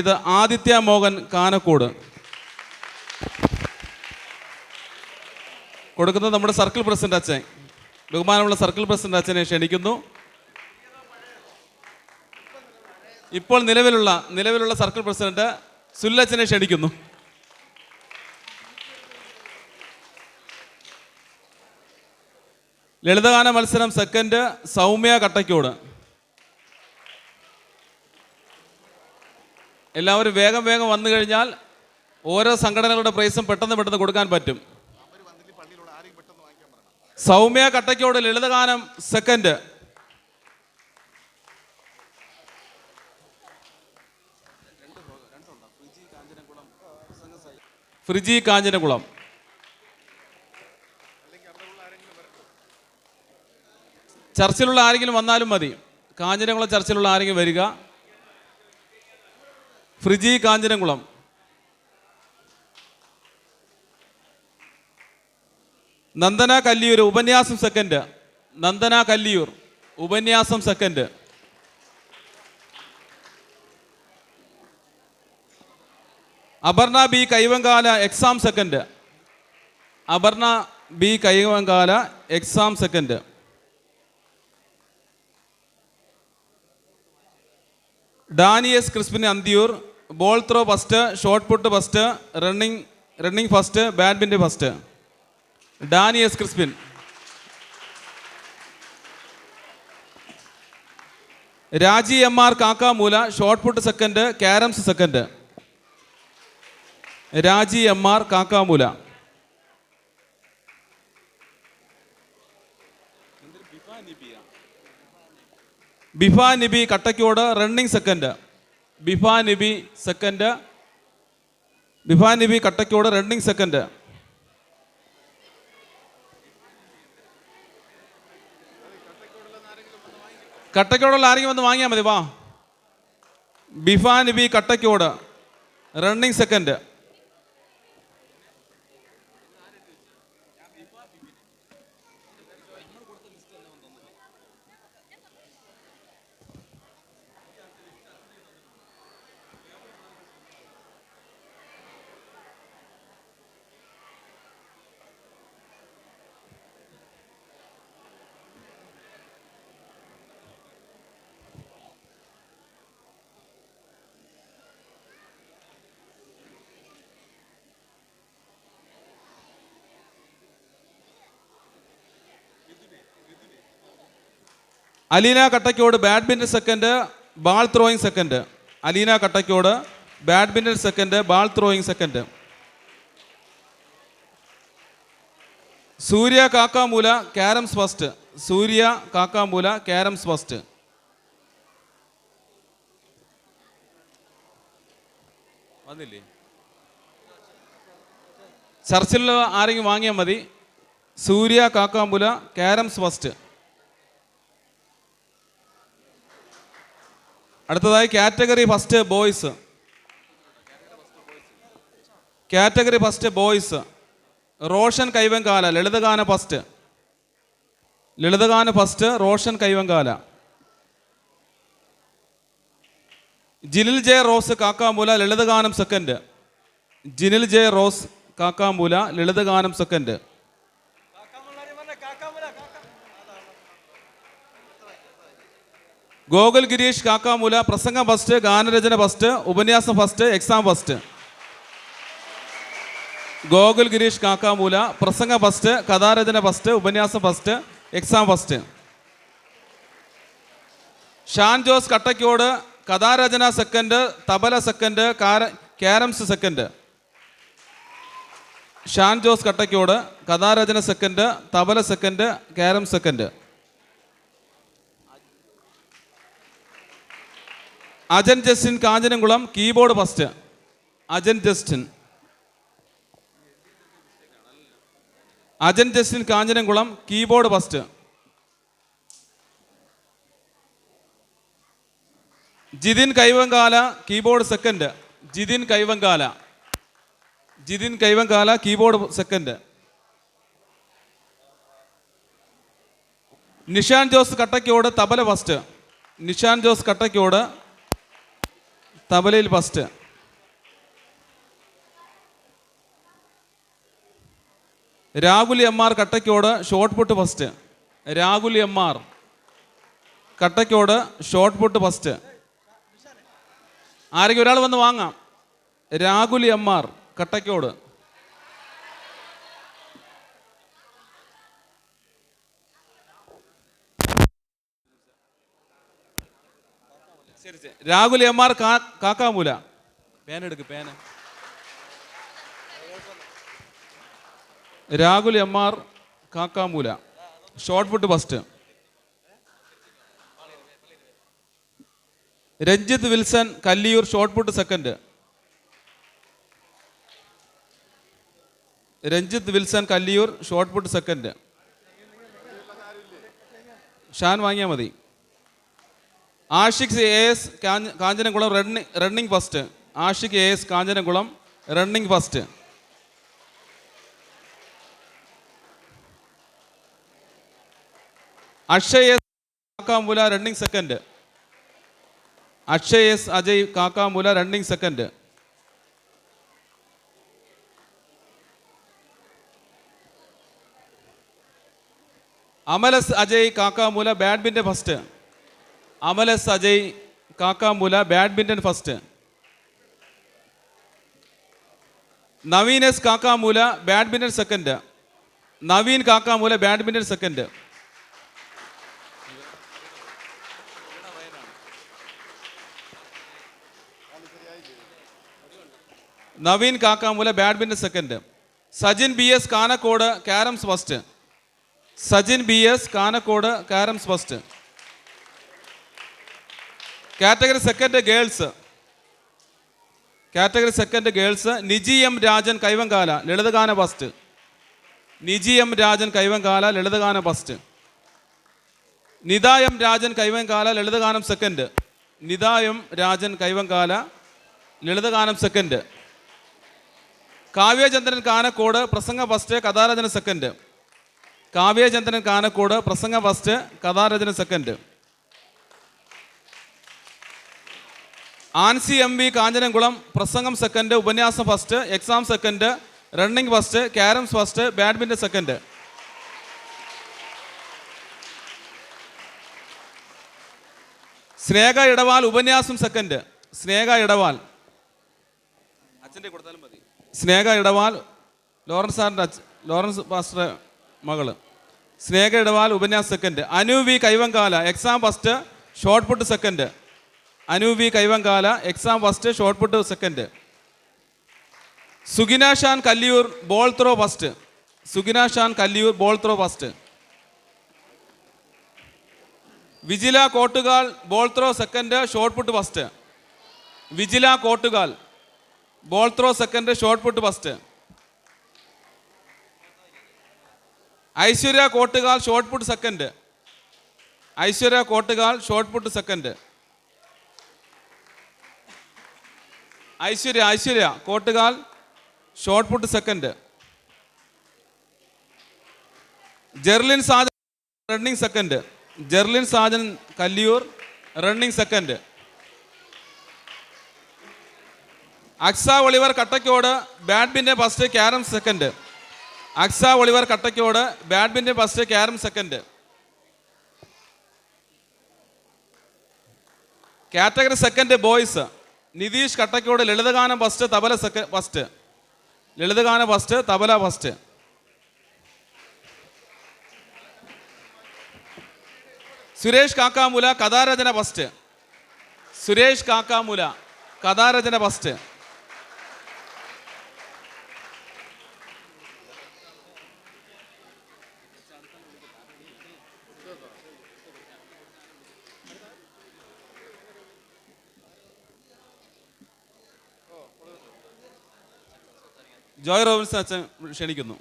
ഇത് ആദിത്യ മോഹൻ കാനക്കോട്. കൊടുക്കുന്നത് നമ്മുടെ സർക്കിൾ പ്രസിഡന്റ് അച്ഛൻ. ബഹുമാനമുള്ള സർക്കിൾ പ്രസിഡന്റ് അച്ഛനെ ക്ഷണിക്കുന്നു. ഇപ്പോൾ നിലവിലുള്ള നിലവിലുള്ള സർക്കിൾ പ്രസിഡന്റ് സുല്ലച്ചനെ ക്ഷണിക്കുന്നു. ലളിതഗാന മത്സരം സെക്കൻഡ് സൗമ്യ കട്ടയ്ക്കോട്. എല്ലാവരും വേഗം വേഗം വന്നു കഴിഞ്ഞാൽ ഓരോ സംഘടനകളുടെ പ്രൈസും പെട്ടെന്ന് പെട്ടെന്ന് കൊടുക്കാൻ പറ്റും. സൗമ്യ കട്ടയ്ക്കോട് ലളിതഗാനം സെക്കൻഡ് ഫ്രിജി കാഞ്ഞിരകുളം. ചർച്ചിലുള്ള ആരെങ്കിലും വന്നാലും മതി. കാഞ്ഞിരകുളം ചർച്ചിലുള്ള ആരെങ്കിലും വരിക. ഫ്രിജി കാഞ്ചനംകുളം. നന്ദന കല്ലിയൂർ ഉപന്യാസം സെക്കൻഡ് നന്ദന കല്ലിയൂർ ഉപന്യാസം second Aparna B Kaivankala exam second Aparna B Kaivankala exam second Daniyas Crispin Anthiyoor ball throw first shot put first running running first badminton first Dani S Crispin Raji M R Kakkamoola shot put second carroms second Raji M R Kakkamoola Bifa Nibi Kattaikode running second Bifa Nibi second Bifa Nibi Kattakode running second കട്ടക്കോടുള്ള ആരെങ്കിലും വന്ന് വാങ്ങിയാൽ മതി വാ. Bifa Nibi Kattakode running second Aleena Kattaikode badminton second ball throwing second Aleena Kattaikode badminton second ball throwing second Surya Kakkamoola carroms first. Surya Kakkamoola carroms first. വന്നില്ലേ? ചർച്ചിൽ ആരെങ്കിലും വാങ്ങിയാൽ മതി. Surya Kakkampula carroms first. അടുത്തതായി category first boys. Category first boys. Roshan Kaivankala ലളിതഗാന first. ലളിതഗാന first Roshan Kaivankala. Jinil J Rose Kakkamoola ലളിതഗാനം second. Jinil J Rose Kakkamoola ലളിതഗാനം second. Gokul Girish Kakkamoola പ്രസംഗം first ഗാനരചന ഫസ്റ്റ് ഉപന്യാസം first exam first Gokul Girish Kakkamoola പ്രസംഗം first കഥാരചന first ഉപന്യാസം first exam first Shan Jose Kattaikode കഥാരചന second tabla second carroms second Shan Jose Kattaikode കഥാരചന second tabla second carrom second Ajan Justin Kanchanamkulam keyboard first. Ajan Justin. Ajan Justin Kanchanamkulam keyboard first. Jithin Kaivankala keyboard second. Jithin Kaivankala. Jithin Kaivankala keyboard second. Nishan Jose Kattakode tabla first. Nishan Jose Kattaikode തബലയിൽ first Rahul M R Kattaikode shot put first Rahul M R Kattaikode shot put first ആരെങ്കിലും ഒരാൾ വന്ന് വാങ്ങാം. Rahul M R Kattaikode. Rahul M R Kakkamoola. പേന എടുക്ക് പേന. Rahul M R Kakkamoola. Shot put first Ranjith Wilson Kalliyoor shot put second Ranjith Wilson Kalliyoor shot put second Shan വാങ്ങിയാൽ മതി. Ashiq A S Kanchanakulam running running first. Ashiq A S Kanchanakulam running first. Akshay S Kakkamoola running second. Akshay S Ajay Kakkamoola running second. Amal S Ajay Kakkamoola badminton first. Amal S Sajay Kakkamoola badminton first. Naveen S Kakkamoola badminton second. Naveen Kakkamoola badminton second. Naveen Kakkamoola badminton second. Sajin B S Kanakkode carroms first. Sajin B S Kanakkode carroms first. Category second girls category second girls Niji M Rajan Kaivankala ലളിതഗാന first Niji M Rajan Kaivankala ലളിതഗാന first Nitha M Rajan Kaivankala ലളിതഗാനം second Nitha M Rajan Kaivankala ലളിതഗാനം second Kavyachandran Kanakkode പ്രസംഗ first കഥാരചന second Kavyachandran Kanakkode പ്രസംഗ first കഥാരചന second Ancy M V Kanchanamkulam പ്രസംഗം second ഉപന്യാസം first exam second running first carroms first badminton second Sneha Edaval ഉപന്യാസം second Sneha ഇടവാൽ അച്ഛന്റെ കൊടുത്താലും മതി. സ്നേഹ ഇടവാൽ ലോറൻസ് സാറിന്റെ അച്ഛൻ ലോറൻസ് പാസ്റ്റർ മകൾ. സ്നേഹ ഇടവാൽ ഉപന്യാസം second Anu V Kaivankala exam first shot put second Anu V Kaivankala exam first shot put second Sugina Shan Kalliyoor ball throw first Sugina Shan Kalliyoor ball throw first Vijila Kottukal ball throw second shot put first Vijila Kottukal ball throw second shot put first Aishwarya Kottukal shot put second Aishwarya Kottukal shot put second Aishwarya Aishwarya Kottukal shot put second Jerlin Sajan running second Jerlin Sajan Kalliyoor running second Aksa Oliver Kattakode badminton first carrom second Aksa Oliver Kattakode badminton first carrom second category second boys Nitheesh Kattakode ലളിതഗാനം first tabla സെക്ക first. ലളിതഗാനം first tabla first. Suresh Kakkamoola കഥാരചന first. Suresh Kakkamoola കഥാരചന first. Joy Robins അച്ഛൻ ക്ഷണിക്കുന്നു.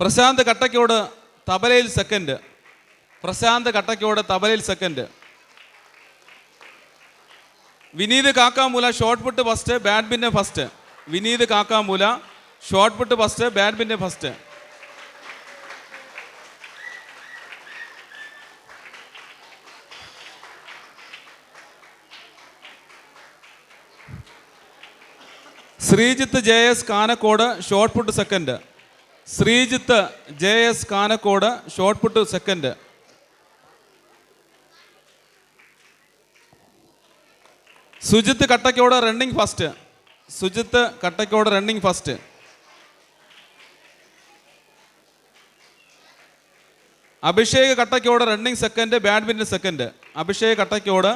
പ്രശാന്ത് കട്ടക്കോട് തബലയിൽ second Prashanth Kattakode തബലയിൽ second Vineeth Kakkamoola shot put first badminton first Vineeth Kakkamoola shot put first badminton first Sreejith J S Kanakode shot put second Sreejith J S Kanakkode shot put second Sujith Kattakode running first Sujith Kattakode running first Abhishek Kattakode running second badminton second Abhishek Kattakode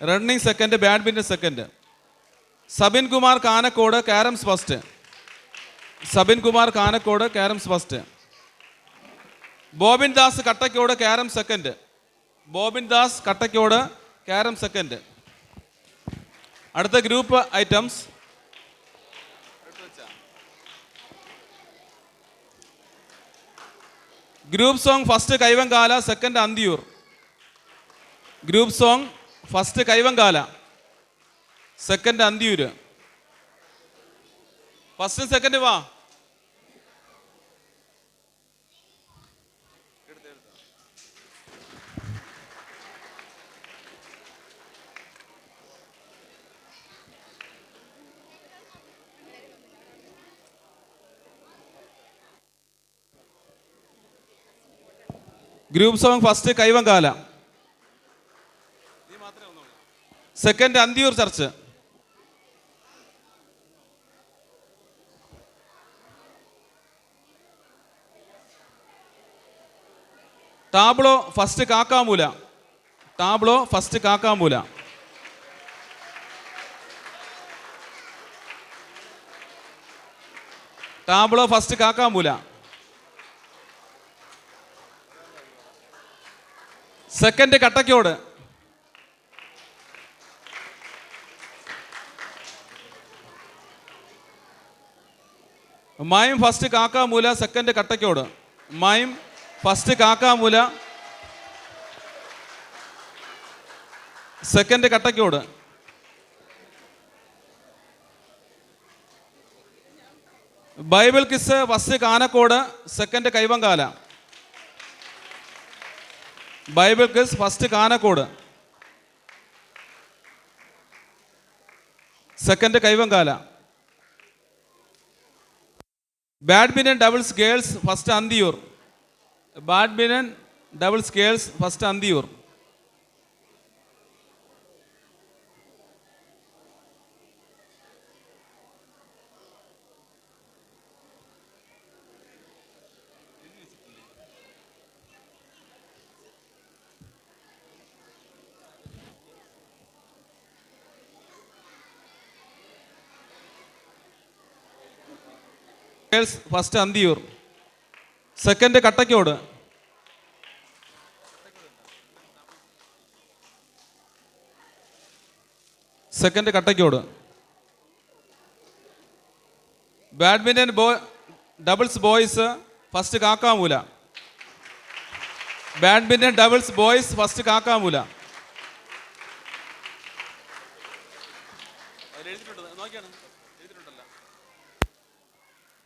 running second badminton second Sabin Kumar Kanakkode carroms first Sabin Kumar Kanakkode carroms first Bobin Das Kattakode carrom second Bobin Das Kattakode carrom second അടുത്ത group items. Group song first Kaivankala second Anthiyoor. Group song first Kaivankala. Second Anthiyoor. First second വാ. Group song first Kaivankala. Second Anthiyoor church. Tableau first Kakkamoola. Tableau first Kakkamoola. Tableau first Kakkamoola. Second Kattakode mime first Kakkamoola second Kattakode mime first Kakkamoola. Second Kattakode Bible quiz first Kanakkode second Kaivankala. Bible quiz first Kanakkode. Second Kaivankala. Badminton doubles girls first Anthiyoor. Badminton doubles girls first Anthiyoor girls first Anthiyoor second Kattakode second Kattakode badminton ബോ doubles boys first Kakkamoola. Badminton doubles boys first Kakkamoola.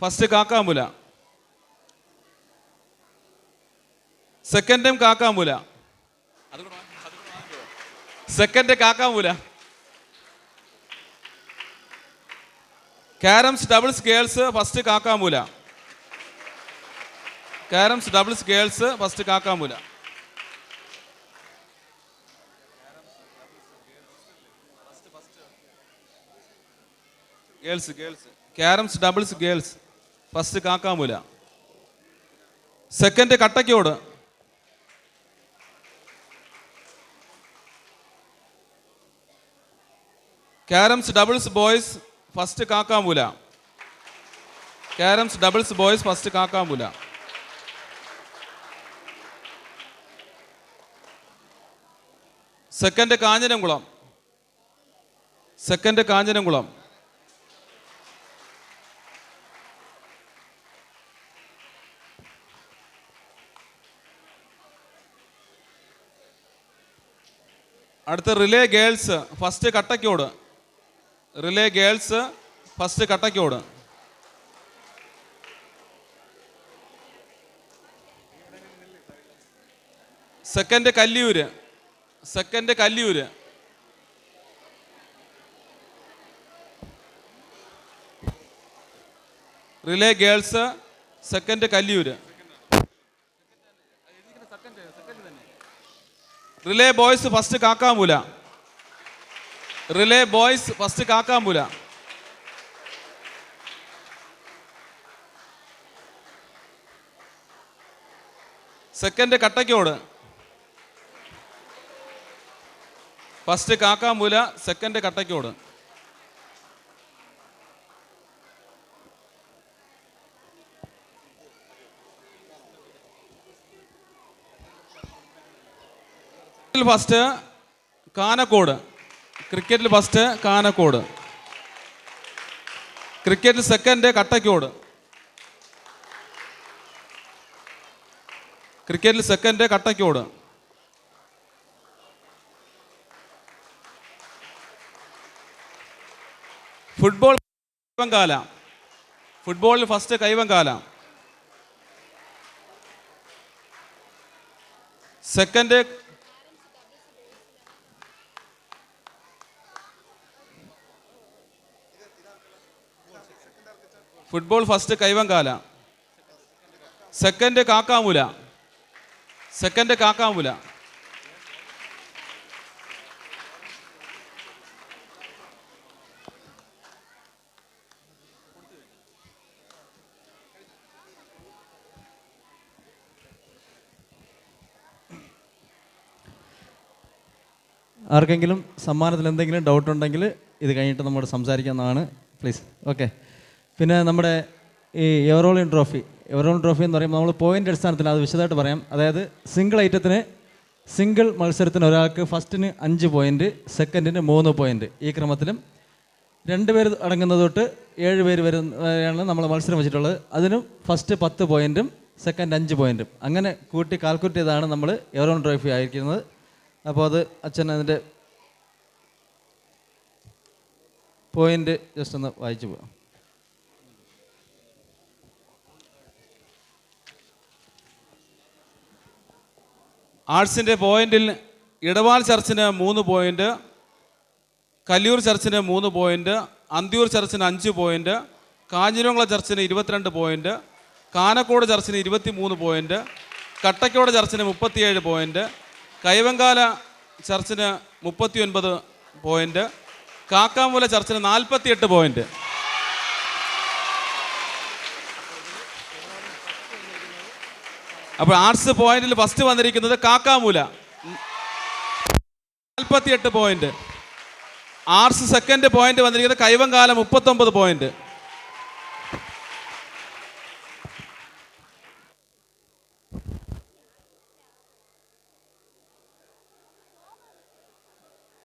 First Kakkamoola. സെക്കൻഡും Kakkamoola second Kakkamoola carroms doubles girls first Kakkamoola carroms doubles girls first Kakkamoola girls girls. Carroms doubles girls first Kakkamoola second Kattakode carroms doubles boys first Kakkamoola carroms doubles boys first Kakkamoola second Kanjiramkulam second Kanjiramkulam അടുത്ത relay girls first Kattakode relay girls first Kattakode second Kalliyoor. Second Kalliyoor. Relay girls second Kalliyoor. Relay boys first Kakkamoola. Relay boys first Kakkampula. Second Kattakode first Kakkampula second Kattakode first Kanakode. ക്രിക്കറ്റിൽ first Kanakkode. ക്രിക്കറ്റിൽ second Kattakode. ക്രിക്കറ്റിൽ second Kattakode. Football Kaivankala. ഫുട്ബോളിൽ first Kaivankala. Second football first Kaivankala. Second Kakkamoola. Second Kakkamoola. ആർക്കെങ്കിലും സമ്മാനത്തിൽ എന്തെങ്കിലും doubt ഉണ്ടെങ്കിൽ ഇത് കഴിഞ്ഞിട്ട് നമ്മോട് സംസാരിക്കാവുന്നതാണ്. പ്ലീസ് ഓക്കെ പിന്നെ നമ്മുടെ ഈ എവറോളിൻ ട്രോഫി. എവറോളിൻ ട്രോഫി എന്ന് പറയുമ്പോൾ നമ്മൾ പോയിന്റ് അടിസ്ഥാനത്തിൽ അത് വിശദമായിട്ട് പറയാം. അതായത് സിംഗിൾ ഐറ്റത്തിന് സിംഗിൾ മത്സരത്തിന് ഒരാൾക്ക് ഫസ്റ്റിന് അഞ്ച് പോയിന്റ് സെക്കൻഡിന് മൂന്ന് പോയിന്റ് ഈ ക്രമത്തിലും രണ്ട് പേര് അടങ്ങുന്നത് തൊട്ട് ഏഴ് പേര് വരുന്നതാണ് നമ്മൾ മത്സരം വെച്ചിട്ടുള്ളത്. അതിനും ഫസ്റ്റ് പത്ത് പോയിന്റും സെക്കൻഡ് അഞ്ച് പോയിന്റും അങ്ങനെ കൂട്ടി കാൽക്കുലേറ്റ് ചെയ്താണ് നമ്മൾ എവറോൺ ട്രോഫി ആയിരിക്കുന്നത്. അപ്പോൾ അത് അച്ഛൻ അതിന്റെ പോയിന്റ് ജസ്റ്റ് ഒന്ന് വായിച്ചു പോകാം ആർട്സിന്റെ പോയിന്റിൽ ഇടവാൾ ചർച്ചിന് മൂന്ന് പോയിന്റ് കല്ലൂർ ചർച്ചിന് മൂന്ന് പോയിന്റ് അന്തിയൂർ ചർച്ചിന് അഞ്ച് പോയിന്റ് കാഞ്ഞിരംകുളം ചർച്ചിന് ഇരുപത്തിരണ്ട് പോയിന്റ് കാനക്കോട് ചർച്ചിന് ഇരുപത്തി മൂന്ന് പോയിന്റ് കട്ടക്കോട് ചർച്ചിന് മുപ്പത്തിയേഴ് പോയിന്റ് കൈവങ്കാല ചർച്ചിന് മുപ്പത്തി ഒൻപത് പോയിന്റ് കാക്കാമൂല ചർച്ചിന് നാൽപ്പത്തിയെട്ട് പോയിന്റ്. അപ്പോൾ ആർട്സ് പോയിന്റിൽ ഫസ്റ്റ് വന്നിരിക്കുന്നത് കാക്കാമൂല. നാൽപ്പത്തിയെട്ട് പോയിന്റ് ആർട്സ് സെക്കൻഡ് പോയിന്റ് വന്നിരിക്കുന്നത് കൈവങ്കാലം മുപ്പത്തൊമ്പത് പോയിന്റ്